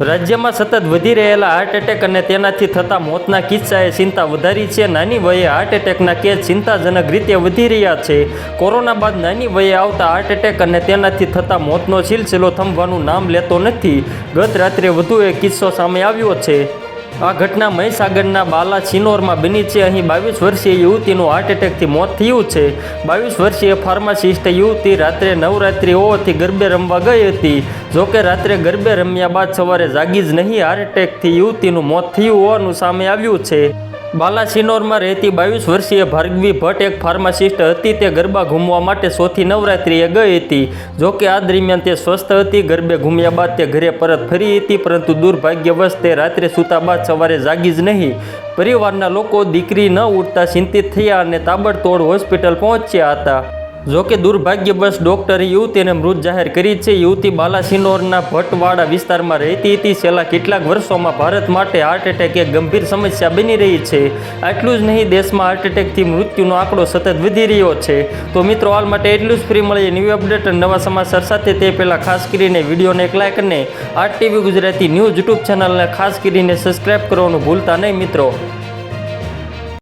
રાજ્યમાં સતત વધી રહેલા હાર્ટ એટેક અને તેનાથી થતા મોતના કિસ્સાએ ચિંતા વધારી છે. નાની વયે હાર્ટ એટેકના કેસ ચિંતાજનક રીતે વધી રહ્યા છે. કોરોના બાદ નાની વયે આવતા હાર્ટ એટેક અને તેનાથી થતા મોતનો સિલસિલો થંભવાનું નામ લેતો નથી. ગત રાત્રે વધુ એક કિસ્સો સામે આવ્યો છે. આ ઘટના મહીસાગરના બાલા ચિનોરમાં બની છે. અહીં બાવીસ વર્ષીય યુવતીનું હાર્ટ એટેકથી મોત થયું છે. બાવીસ વર્ષીય ફાર્માસિસ્ટ યુવતી રાત્રે નવરાત્રિ હોવાથી ગરબે રમવા ગઈ હતી. જોકે રાત્રે ગરબે રમ્યા બાદ સવારે જાગી જ નહીં. હાર્ટ એટેકથી યુવતીનું મોત થયું હોવાનું સામે આવ્યું છે. બાલાસિનોરમાં રહેતી બાવીસ વર્ષીય ભાર્ગવી ભટ્ટ એક ફાર્માસિસ્ટ હતી. તે ગરબા ઘૂમવા માટે ચોથી નવરાત્રિએ ગઈ હતી. જોકે આ દરમિયાન તે સ્વસ્થ હતી. ગરબે ઘૂમ્યા બાદ તે ઘરે પરત ફરી હતી, પરંતુ દુર્ભાગ્યવશ તે રાત્રે સૂતા બાદ સવારે જાગી જ નહીં. પરિવારના લોકો દીકરી ન ઉઠતા ચિંતિત થયા અને તાબડતોડ હોસ્પિટલ પહોંચ્યા હતા. જોકે દુર્ભાગ્યવશ ડોક્ટરે યુવતીને મૃત જાહેર કરી છે. યુવતી બાલાસિનોરના ભટવાડા વિસ્તારમાં રહેતી હતી. છેલ્લા કેટલાક વર્ષોમાં ભારત માટે હાર્ટ એટેક એક ગંભીર સમસ્યા બની રહી છે. આટલું જ નહીં, દેશમાં હાર્ટ એટેકથી મૃત્યુનો આંકડો સતત વધી રહ્યો છે. તો મિત્રો હાલ માટે એટલું જ ફ્રી મળીએ ન્યૂ અપડેટ અને નવા સમાચાર સાથે. તે પહેલાં ખાસ કરીને વિડીયોને એક લાઇક અને R TV Gujarati news YouTube ચેનલને ખાસ કરીને સબસ્ક્રાઇબ કરવાનું ભૂલતા નહીં મિત્રો.